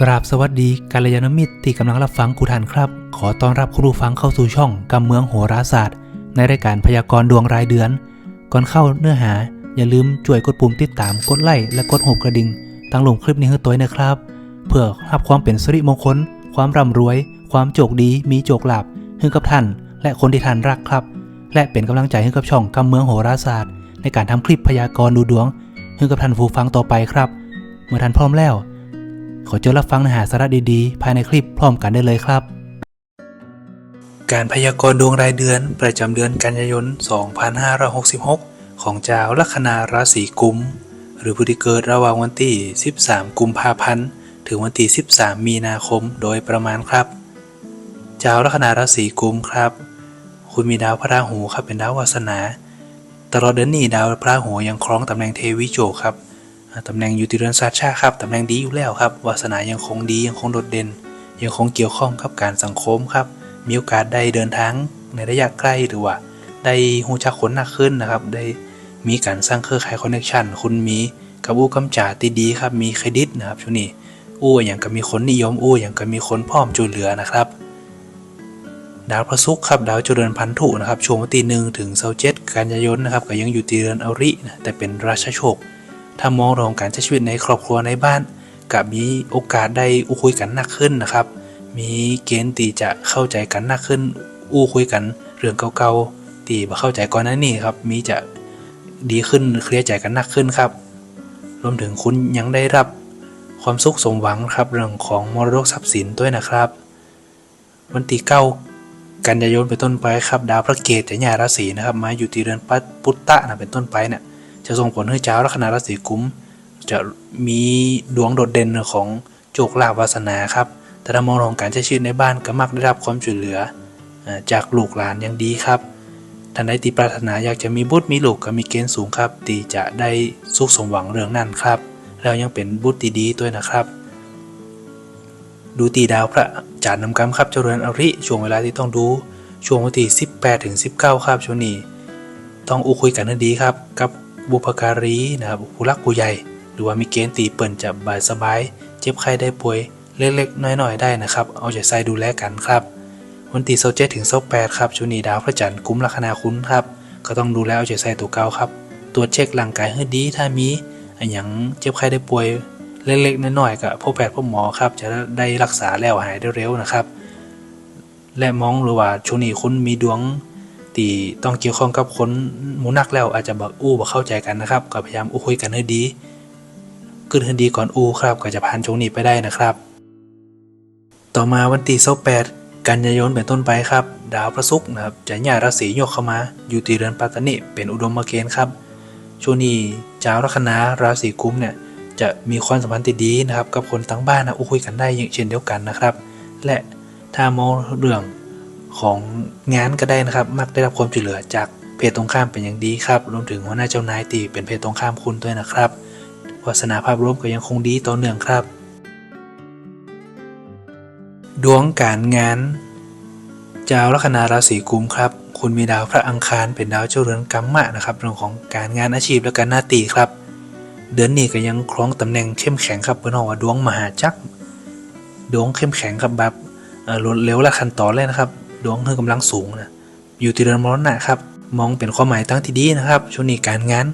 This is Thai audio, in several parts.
กราบสวัสดีกัลยาณมิตรที่กำลังรับฟังกูทันครับ ขอต้อนรับคุณผู้ฟังเข้าสู่ช่องกำเมืองโหราศาสตร์ ในรายการพยากรณ์ดวงรายเดือน ก่อนเข้าเนื้อหา อย่าลืมช่วยกดปุ่มติดตามกดไลค์และกดหัวกระดิ่งตั้งลงคลิปนี้ให้ตัวนะครับ เพื่อรับความเป็นสิริมงคล ความร่ำรวย ความโชคดีมีโชคลาภให้กับท่าน และคนที่ท่านรักครับ และเป็นกำลังใจให้กับช่องกำเมืองโหราศาสตร์ ในการทำคลิปพยากรณ์ดูดวงให้กับท่านผู้ฟังต่อไปครับ เมื่อท่านพร้อมแล้ว ขอเจอรับฟังเนื้อหาสาระดีๆ ภายในคลิปพร้อมกันได้เลยครับ การพยากรณ์ดวงรายเดือนประจำเดือนกันยายน 2566 ของเจ้าลัคนาราศีกุม หรือผู้ที่เกิดระหว่างวันที่ 13 กุมภาพันธ์ ถึงวันที่ 13 มีนาคมโดยประมาณครับ เจ้าลัคนาราศีกุมครับ คุณมีดาวพระราหูครับเป็นดาววาสนา ตลอดเดือนนี้ดาวพระราหูยังครองตำแหน่งเทวิโจครับ ตำแหน่งอยู่ที่เรือนซาชาครับตำแหน่งดีอยู่แล้วครับวาสนายังคงดียังคงโดดเด่น ยังคงเกี่ยวข้องกับการสังคมครับ มีโอกาสได้เดินทางในระยะใกล้หรือว่า ได้หูจักคนหนักขึ้นนะครับ ได้มีการสร้างเครือข่ายคอนเนคชันคุณมีกับอู้กำจ่าที่ดีครับมีเครดิตนะครับช่วงนี้อู้อย่างก็มีคนนิยมอู้อย่างก็มีคนพร้อมช่วยเหลือนะครับ ดาวพระศุกร์ครับดาวจุเรือนพันธุนะครับช่วงวันที่หนึ่งถึงเสาร์เจ็ดกันยายนนะครับก็ยังอยู่ที่เรือนอรินะแต่เป็นราชโชค ถ้ามองเรื่องการใช้ชีวิตในครอบครัวในบ้านกับมีโอกาสได้อู้คุยกันหนักขึ้นนะครับ มีเกณฑ์ตีจะเข้าใจกันหนักขึ้น อู้คุยกันเรื่องเก่าๆตีมาเข้าใจก่อนนั้นนี่ครับ มีจะดีขึ้นเคลียร์ใจกันหนักขึ้นครับ รวมถึงคุณยังได้รับความสุขสมหวังครับเรื่องของมรดกทรัพย์สินด้วยนะครับ วันที่เก้ากันยายนเป็นต้นไปครับ ดาวพระเกตจะย้ายราศีนะครับ มาอยู่ที่เรือนปัตปุตตะนะเป็นต้นไปเนี่ย จะส่งผลให้เจ้าลัคนาราศีกุมจะมีดวงโดดเด่นของโจกลาภวาสนาครับ แต่ถ้ามองของการใช้ชีวิตในบ้านก็มักได้รับความช่วยเหลือ จากลูกหลานอย่างดีครับท่านใดที่ปรารถนาอยากจะมีบุตรมีลูกก็มีเกณฑ์สูงครับที่จะได้สุขสมหวังเรื่องนั้นครับ แล้วยังเป็นบุตรที่ดีด้วยนะครับ ดูตีดาวพระจันทร์นำกรรมครับเจริญอริช่วงเวลาที่ต้องดูช่วงวันที่18ถึง19 ครับช่วงนี้ ต้องอู้คุยกันให้ดีครับกับ บุพการีนะครับผู้รักผู้ใหญ่ หรือว่ามีเกณฑ์ตีเปิ่นจะบายสบาย เจ็บไข้ได้ป่วยเล็กๆ น้อยๆ ได้นะครับ เอาใจใส่ดูแลกันครับ วันที่เจ็ดถึงแปดครับช่วงนี้ดาวพระจันทร์กุ้มลัคนาคุณครับ ก็ต้องดูแลเอาใจใส่ตัวเก่าครับ ตรวจเช็คร่างกายให้ดีถ้ามีอันหยังเจ็บไข้ได้ป่วยเล็กๆ น้อยๆกับพบแพทย์พบหมอครับ จะได้รักษาแล้วหายได้เร็วนะครับ และมองหรือว่าช่วงนี้คุณมีดวง ตีต้องเกี่ยวข้องกับคนหมูนักแล้วอาจจะบอกอู้บ่เข้าใจกันนะครับ ก็พยายามอู้คุยกันให้ดีขึ้นให้ดีก่อนอู้ครับก็จะผ่านช่วงนี้ไปได้นะครับ ต่อมาวันที่28กันยายนเป็นต้นไปครับ ดาวพระศุกร์นะครับจะย้ายราศียกเข้ามา อยู่ที่เรือนปัตตนิเป็นอุดมเกณฑ์ครับช่วงนี้เจ้าลัคนาราศีกุมเนี่ยจะมีความสัมพันธ์ที่ดีนะครับ กับคนทั้งบ้านนะอู้คุยกันได้เช่นเดียวกันนะครับ และถ้ามองเรื่อง ของงานก็ได้นะครับ มักได้รับความช่วยเหลือจากเพศตรงข้ามเป็นอย่างดีครับรวมถึงหัวหน้าเจ้านายตีเป็นเพศตรงข้ามคุณด้วยนะครับวาสนาภาพรวมก็ยังคงดีต่อเนื่องครับ ดวงการงานเจ้าลัคนาราศีกุมครับ คุณมีดาวพระอังคารเป็นดาวเจ้าเรือนกัมมะนะครับเรื่องของการงานอาชีพและการหน้าตีครับ เดือนนี้ก็ยังคล้องตำแหน่งเข้มแข็งครับเพื่อนบอว่าดวงมหาจักรดวงเข้มแข็งครับแบบรวดเร็วและขั้นตอนเลยนะครับ ดวงคือกำลังสูงนะอยู่ที่เรือนมรณะครับ มองเป็นความหมายตั้งที่ดีนะครับ ช่วงนี้การงาน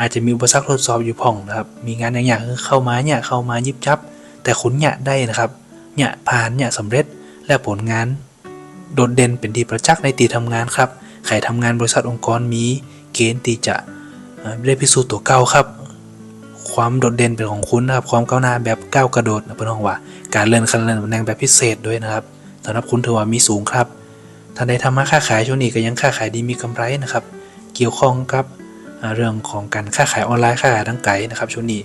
อาจจะมีอุปสรรคทดสอบอยู่พ่องนะครับ มีงานอย่างอย่างคือเข้ามาเนี่ยเข้ามายิบจับ แต่คุณเนี่ยได้นะครับเนี่ยผ่านเนี่ยสำเร็จและผลงาน โดดเด่นเป็นที่ประจักษ์ในตีทำงานครับใครทำงานบริษัทองค์กรมีเกณฑ์ที่จะได้พิสูจน์ตัวเก่าครับ ความโดดเด่นเป็นของคุณนะครับ ความก้าวหน้าแบบก้าวกระโดดนะเพื่อนว่า การเลื่อนขั้นเลื่อนตำแหน่งแบบพิเศษด้วยนะครับสำหรับคุณถือว่ามีสูงครับ ท่านใดทำมาค้าขายช่วงนี้ก็ยังค้าขายดีมีกำไรนะครับ เกี่ยวข้องกับเรื่องของการค้าขายออนไลน์ค้าขายทางไกลนะครับช่วงนี้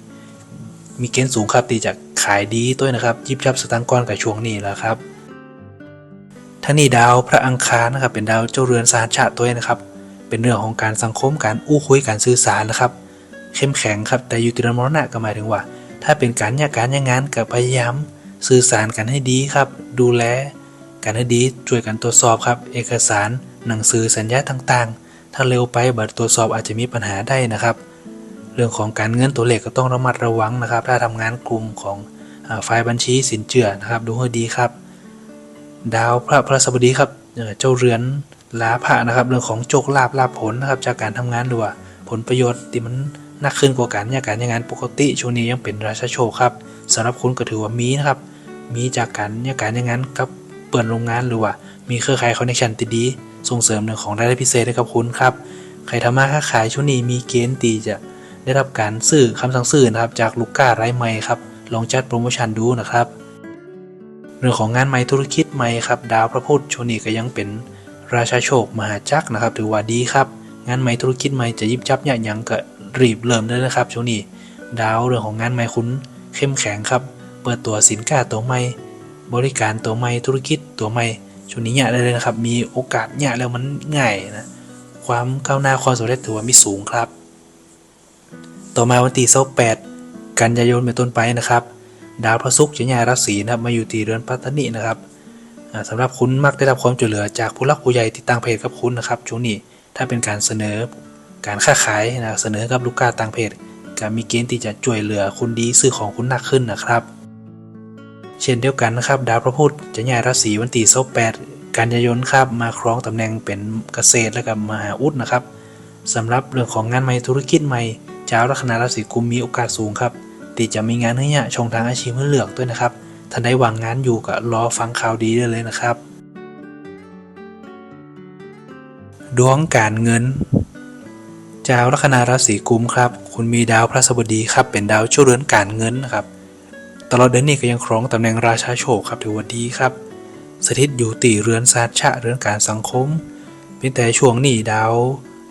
มีเกณฑ์สูงครับที่จะขายดีด้วนะครับยิบยับสตางค์ก้อนกับช่วงนี้แล้วครับทั้งนี้ดาวพระอังคารนะครับเป็นดาวเจ้าเรือนสารชาติด้วนะครับ เป็นเรื่องของการสังคมการอู้คุยการสื่อสารนะครับ เข้มแข็งครับแต่อยู่ติรมรณะก็หมายถึงว่า ถ้าเป็นการยากการยางงานกับพยายามสื่อสารกันให้ดีครับ ดูแล กันให้ดีช่วยกันตรวจสอบครับ เอกสาร หนังสือสัญญาต่างๆ ถ้าเร็วไปบัตรตรวจสอบอาจจะมีปัญหาได้นะครับ เรื่องของการเงินตัวเลขก็ต้องระมัดระวังนะครับ ถ้าทำงานกลุ่มของอ่าฝ่ายบัญชีสินเจือนะครับ ดูให้ดีครับ ดาวพระพระสบดีครับเอ่อเจ้าเรือนลาภะนะครับ เรื่องของโชคลาภลาภผลนะครับ จากการทำงานหรือว่าผลประโยชน์ที่มันนักขึ้นกว่าการยาการยางานปกติช่วงนี้ยังเป็นราชาโชคครับสำหรับคุณก็ถือว่ามีนะครับ มีจากการยาการยางานกับ เปิดโรงงานหรือว่า มีเครือข่ายคอนเนคชันที่ดี ส่งเสริมเรื่องของรายได้พิเศษให้กับคุณครับ ใครทำมาค้าขายช่วงนี้มีเกณฑ์ตีจะได้รับการซื้อคำสั่งซื้อนะครับจากลูกค้ารายใหม่ครับ ลองจัดโปรโมชั่นดูนะครับ เรื่องของงานใหม่ธุรกิจใหม่ครับ ดาวพระพุธช่วงนี้ก็ยังเป็นราชาโชคมหาจักรนะครับถือว่าดีครับ งานใหม่ธุรกิจใหม่จะยิบจับเนี่ยยังก็รีบเริ่มเลยนะครับช่วงนี้ ดาวเรื่องของงานใหม่คุณเข้มแข็งครับ เปิดตัวสินค้าตัวใหม่ บริการตัวใหม่ธุรกิจตัวใหม่ช่วงนี้เนี่ยได้เลยนะครับ มีโอกาสเนี่ยแล้วมันง่ายนะความก้าวหน้าความสำเร็จถือว่ามีสูงครับ ต่อมาวันที่28กันยายนเป็นต้นไปนะครับ ดาวพระศุกร์จะย้ายราศีนะครับมาอยู่ที่เรือนปัตตนินะครับอ่าสำหรับคุณมักได้รับความช่วยเหลือจากผู้รักผู้ใหญ่ที่ต่างเพศกับคุณนะครับช่วงนี้ถ้าเป็นการเสนอการค้าขายนะเสนอกับลูกค้าต่างเพศก็มีเกณฑ์ที่จะช่วยเหลือคุณดีซื้อของคุณหนักขึ้นนะครับ เช่นเดียวกันนะครับ ดาวพระพุธจะย้ายราศีวันที่28กันยายนครับมาครองตำแหน่งเป็นเกษตรและกับมหาอุดนะครับสำหรับเรื่องของงานใหม่ธุรกิจใหม่ชาวลัคนาราศีกุมมีโอกาสสูงครับที่จะมีงานให้เนี่ยช่องทางอาชีพให้เลือกด้วยนะครับท่านได้วางงานอยู่ก็รอฟังข่าวดีได้เลยนะครับ ดวงการเงินชาวลัคนาราศีกุมครับ คุณมีดาวพระศัสบดีครับ เป็นดาวช่วยเรือนการเงินนะครับ ตลอดเดือนนี้ก็ยังครองตำแหน่งราชาโชคครับถือว่าดีครับ สถิตอยู่ตีเรือนซาชะเรือนการสังคมเพียงแต่ช่วงนี้ดาว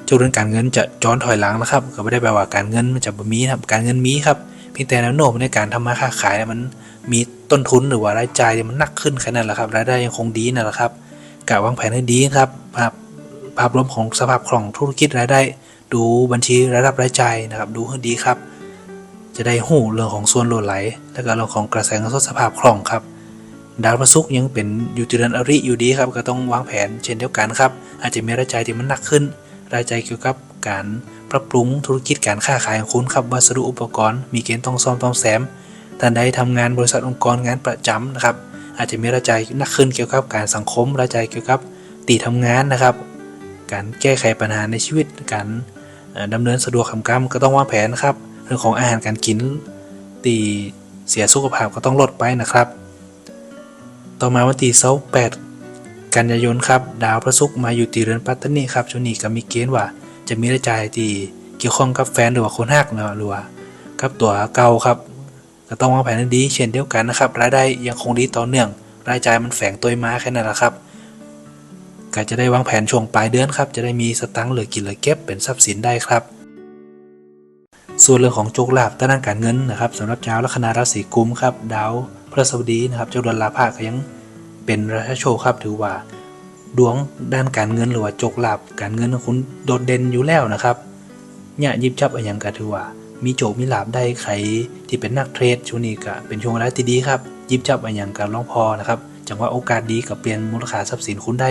เจ้าเรือนการเงินจะย้อนถอยหลังนะครับ ก็ไม่ได้แปลว่าการเงินมันจะบ่มีนะครับการเงินมีครับเพียงแต่แนวโน้มในการทำมาค้าขายมันมีต้นทุนหรือว่ารายจ่ายเนี่ยมันหนักขึ้นแค่นั้นแหละครับรายได้ยังคงดีนั่นแหละครับกะวางแผนให้ดีครับภาพภาพรวมของสภาพคล่องธุรกิจรายได้ ดูบัญชีรายรับรายจ่ายนะครับ ดูให้ดีครับ จะได้หู้เรื่องของส่วนโหลดไหล และก็เรื่องของกระแสเงินสดสภาพคล่องครับ ดาวพระศุกร์ยังเป็นอยู่ที่เรือนอริอยู่ดีครับ ก็ต้องวางแผนเช่นเดียวกันครับ อาจจะมีรายจ่ายที่มันหนักขึ้น รายจ่ายเกี่ยวกับการปรับปรุงธุรกิจการค้าขายของคุณครับ วัสดุอุปกรณ์ มีเกณฑ์ต้องซ่อมต้องแซมท่านใดทำงานบริษัทองค์กรงานประจำนะครับ อาจจะมีรายจ่ายหนักขึ้นเกี่ยวกับการสังคม รายจ่ายเกี่ยวกับตีทำงานนะครับ การแก้ไขปัญหาในชีวิต การเอ่อดำเนินสะดวกคำกรรมก็ต้องวางแผนนะครับ เรื่องของอาหารการกินตีเสียสุขภาพก็ต้องลดไปนะครับ ต่อมาวันที่28กันยายนครับ ดาวพระศุกร์มาอยู่ตีเรือนปัตตานีครับช่วงนี้ก็มีเกณฑ์ว่า จะมีรายจ่ายที่เกี่ยวข้องกับแฟนหรือว่าคนหักนะหรือว่ากับตัวเก่าครับก็ต้องวางแผนให้ดีเช่นเดียวกันนะครับ รายได้ยังคงดีต่อเนื่อง รายจ่ายมันแฝงตัวมาแค่นั้นแหละครับก็จะได้วางแผนช่วงปลายเดือนครับ จะได้มีสตังค์เหลือกินเหลือเก็บเป็นทรัพย์สินได้ครับ ส่วนเรื่องของโชคลาภด้านการเงินนะครับสำหรับชาวลัคนาราศีกุมครับดาวพฤหัสบดีนะครับเจ้าดือนลาภะก็ยังเป็นราชาโชคครับถือว่า ดวงด้านการเงินหรือว่าโชคลาภการเงินของคุณโดดเด่นอยู่แล้วนะครับเนี่ยยิบจับอะไรย่างก็ถือว่า มีโจมีลาบได้ใครที่เป็นนักเทรดช่วงนี้ก็เป็นช่วงเวลาที่ดีครับยิบจับอะไรย่างการลองพอนะครับจังว่าโอกาสดีกับเปลี่ยนมูลค่าทรัพย์สินคุณได้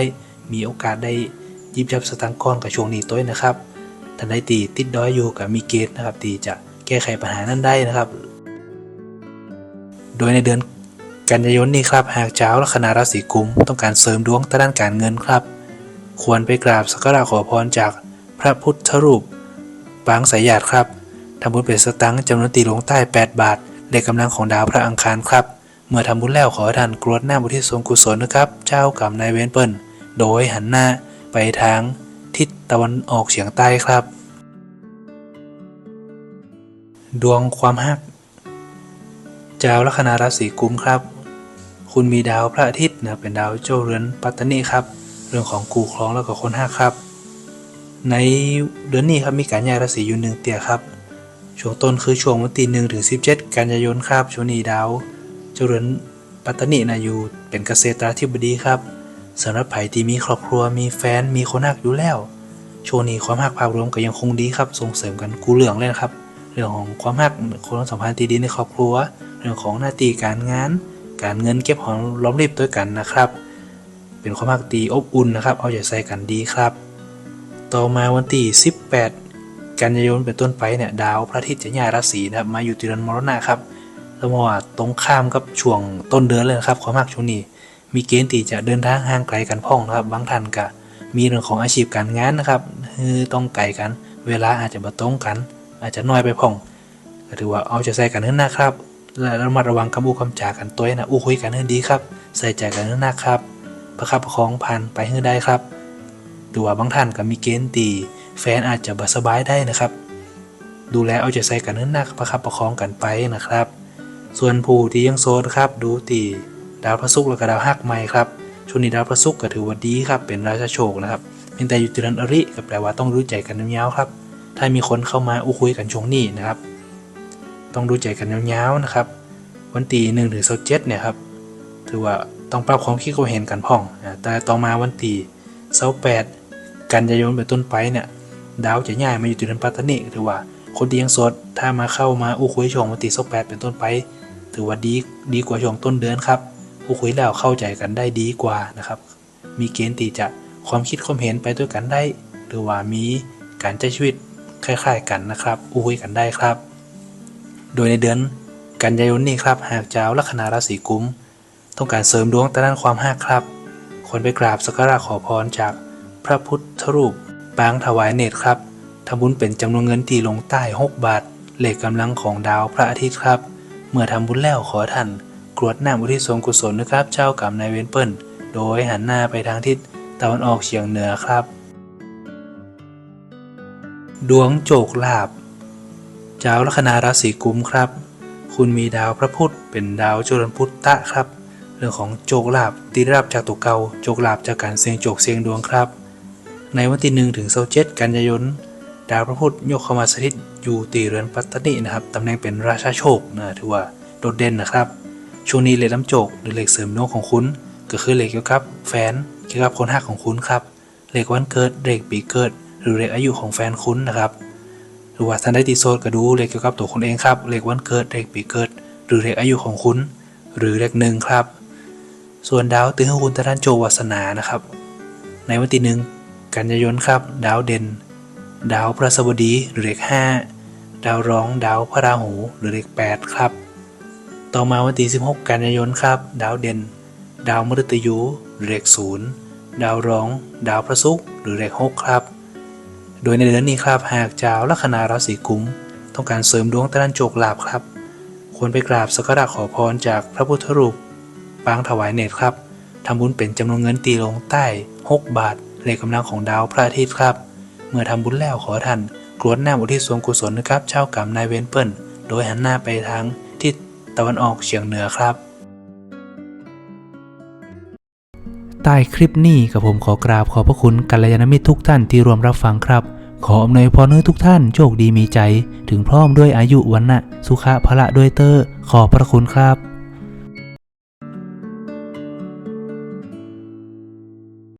มีโอกาสได้ยิบจับสตางค์ก้อนกับช่วงนี้ตัวนะครับ ท่านใดตีติดด้อยอยู่กับมีเกณฑ์นะครับที่จะแก้ไขปัญหานั้นได้นะครับ โดยในเดือนกันยายนนี้ครับหากเจ้าลัคนาราศีกุมต้องการเสริมดวงทางด้านการเงินครับ ควรไปกราบสักการะขอพรจากพระพุทธรูปปางสายญาติครับทำบุญเป็นสตังค์จำนวนตีลงใต้ 8 บาทในกำลังของดาวพระอังคารครับ เมื่อทำบุญแล้วขอท่านกรวดหน้าบุทิศส่วนกุศลนะครับ เจ้ากรรมนายเวรเปิลโดยหันหน้าไปทาง ตะวันออกเฉียงใต้ครับ ดวงความฮักจ้าลัคนาราศีกุมครับ คุณมีดาวพระอาทิตย์นะเป็นดาวเจ้าเรือนปัตตานีครับ เรื่องของกูครองแล้วก็คนห้าครับ ในเดือนนี้ครับมีการย้ายราศีอยู่หนึ่งเตี่ยครับช่วงต้นคือช่วงวันที่หนึ่งถึงสิบเจ็ดกันยายนครับช่วงนี้ดาวเจ้าเรือนปัตตานีนะอยู่เป็นเกษตราธิบดีครับสำหรับไผ่ที่มีครอบครัวมีแฟนมีคนหักอยู่แล้ว ช่วงนี้ความหักภาพรวมก็ยังคงดีครับ ส่งเสริมกันกูเหลืองเลยนะครับ เรื่องของความหักคนสัมพันธ์ที่ดีในครอบครัว เรื่องของหน้าที่การงาน การเงินเก็บหอมรอมริบด้วยกันนะครับ เป็นความหักตีอบอุ่นนะครับ เอาใจใส่กันดีครับ ต่อมาวันที่ 18 กันยายนเป็นต้นไปเนี่ยดาวพระอาทิตย์จะย้ายราศีนะครับมาอยู่ที่เรือนมรณะครับแล้วมาตรงข้ามกับช่วงต้นเดือนเลยนะครับความหักช่วงนี้ มีเกณฑ์ที่จะเดินทางห่างไกลกันพ่องนะครับบางท่านก็ มีเรื่องของอาชีพการงานนะครับคือต้องไกลกัน เวลาอาจจะบ่ตรงกัน อาจจะน้อยไปพ่องก็ถือว่าเอาใจใส่กันเนื่นนะครับและระมัดระวังคำพูดคำจากันตัวนะอู้คุยกันให้ดีครับ ใส่ใจกันเนื่นนะครับประคับประคองผ่านไปให้ได้ครับหรือว่าบางท่านก็มีเกณฑ์ตีแฟนอาจจะบสบายได้นะครับ ดูแลเอาใจใส่กันเนื่นนักประคับประคองกันไปนะครับ ส่วนผู้ที่ยังโสดครับ ดูตีดาวพระศุกร์และก็ดาวฮักใหม่ครับ ช่วงนี้ดาวพระศุกร์ก็ถือว่าดีครับเป็นราชาโชคนะครับเพียงแต่อยู่ติรันอริก็แปลว่าต้องรู้ใจกันยาวๆครับ ถ้ามีคนเข้ามาอู้คุยกันช่วงนี้นะครับ ต้องดูใจกันยาวๆนะครับ วันตีหนึ่งถึงเจ็ดเนี่ยครับถือว่าต้องปรับความคิดความเห็นกันพ่อง แต่ต่อมาวันตีเสาแปดกันยายนเป็นต้นไปเนี่ยดาวจะย้ายมาอยู่ที่เดือนปัตตานีถือว่าคนที่ยังสดถ้ามาเข้ามาอู้คุยช่วงวันตีเสาแปดเป็นต้นไป ถือว่าดีดีกว่าช่วงต้นเดือนครับ อู้คุยแล้วเข้าใจกันได้ดีกว่านะครับ มีเกณฑ์ที่จะความคิดความเห็นไปด้วยกันได้ หรือว่ามีการใช้ชีวิตคล้าย ๆ กันนะครับอู้คุยกันได้ครับ โดยในเดือนกันยายนนี้ครับ หากเจ้าลัคนาราศีกุมต้องการเสริมดวงแต่ด้านความหักครับควรไปกราบสักการะขอพรจากพระพุทธรูปปางถวายเนตรครับทำบุญเป็นจำนวนเงินที่ลงใต้ 6 บาท เหลขกำลังของดาวพระอาทิตย์ครับ เมื่อทำบุญแล้วขอท่าน กรวดน้ำอุทิศส่วนกุศลนะครับเจ้ากรรมนายเวรเปิ้ล โดยหันหน้าไปทางทิศตะวันออกเฉียงเหนือครับ ดวงโจกลาบเจ้าลัคนาราศีกุมครับ คุณมีดาวพระพุธเป็นดาวจุลพุทธะครับ เรื่องของโจกลาบตีรับจากตัวเกาโจกลาบจากการเสียงโจกเสียงดวงครับ ในวันที่หนึ่งถึงเสาร์เจ็ดกันยายนดาวพระพุธยกเข้ามาสถิตอยู่ตีเรือนปัตตนีนะครับตำแหน่งเป็นราชาโชคนะถือว่าโดดเด่นนะครับ ช่วงนี้เลขน้ำโจกหรือเลขเสริมดวงของคุณก็คือเลขเกี่ยวกับแฟนเกี่ยวกับคนหักของคุณครับเลขวันเกิดเลขปีเกิด หรือเลขอายุของแฟนคุณนะครับหรือว่าท่านได้ตีโซดก็ดูเลขเกี่ยวกับตัวคุณเองครับเลขวันเกิดเลขปีเกิด หรือเลขอายุของคุณ หรือเลขหนึ่งครับ ส่วนดาวตึงให้คุณทางด้านโจวาสนานะครับ ในวันที่หนึ่งกันยายนครับ ดาวเด่น ดาวพระศัสบดีหรือเลขห้าดาวร้องดาวพระราหูหรือเลขแปดครับ ต่อมาวันที่ 16 กันยายนครับ ดาวเด่น ดาวมฤตยูหรือเลขศูนย์ดาวร้อง ดาวพระศุกร์หรือเลขหกครับ โดยในเดือนนี้ครับหากเจ้าลัคนาราศีกุมต้องการเสริมดวงตะนันโจกลาบครับ ควรไปกราบสักการะขอพรจากพระพุทธรูปปางถวายเนตรครับทำบุญเป็นจำนวนเงินตีลงใต้ 6 บาทเลขกำลังของดาวพระอาทิตย์ครับ เมื่อทำบุญแล้วขอท่านกรวดน้ำอุทิศส่วนกุศลนะครับเจ้ากรรมนายเวรเปิลโดยหันหน้าไปทาง ตะวันออกเฉียงเหนือครับ ใต้คลิปนี้กับผมขอกราบขอบพระคุณกัลยาณมิตรทุกท่านที่ร่วมรับฟังครับ ขออำนวยพรให้ทุกท่านโชคดีมีใจ ถึงพร้อมด้วยอายุวันนะสุขะพละด้วยเตอร์ขอบพระคุณครับ